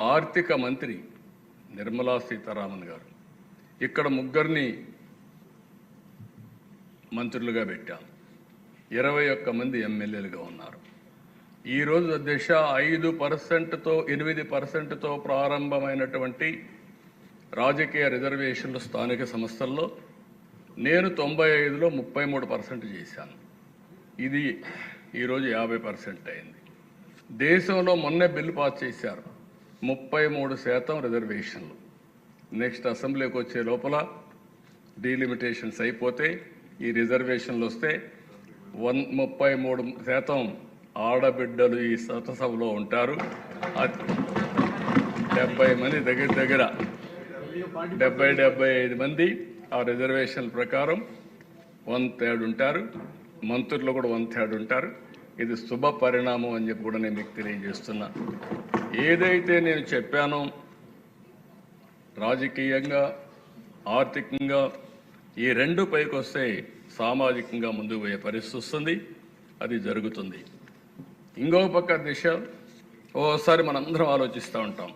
ఆర్థిక మంత్రి నిర్మలా సీతారామన్ గారు. ఇక్కడ ముగ్గురిని మంత్రులుగా పెట్టాం. ఇరవై ఒక్క మంది ఎమ్మెల్యేలుగా ఉన్నారు. ఈరోజు దిశ ఐదు పర్సెంట్తో ఎనిమిది పర్సెంట్తో ప్రారంభమైనటువంటి రాజకీయ రిజర్వేషన్లు స్థానిక సంస్థల్లో నేను తొంభై ఐదులో ముప్పై మూడు పర్సెంట్ చేశాను. ఇది ఈరోజు యాభై పర్సెంట్ అయింది. దేశంలో మొన్నే బిల్లు పాస్ చేశారు. ముప్పై మూడు శాతం రిజర్వేషన్లు. నెక్స్ట్ అసెంబ్లీకి వచ్చే లోపల డీలిమిటేషన్స్ అయిపోతే ఈ రిజర్వేషన్లు వస్తే వన్ ముప్పై మూడు శాతం ఆడబిడ్డలు ఈ చట్టసభలో ఉంటారు. డెబ్బై మంది దగ్గర దగ్గర డెబ్బై డెబ్బై ఐదు మంది ఆ రిజర్వేషన్ ప్రకారం వన్ థర్డ్ ఉంటారు. మంత్రులు కూడా వన్ థర్డ్ ఉంటారు. ఇది శుభ పరిణామం అని చెప్పి కూడా నేను మీకు తెలియజేస్తున్నా. ఏదైతే నేను చెప్పానో రాజకీయంగా ఆర్థికంగా ఈ రెండు పైకి వస్తే సామాజికంగా ముందుకు పోయే పరిస్థితి వస్తుంది అది జరుగుతుంది. ఇంకో పక్క దిశ ఓసారి మనందరం ఆలోచిస్తూ ఉంటాం.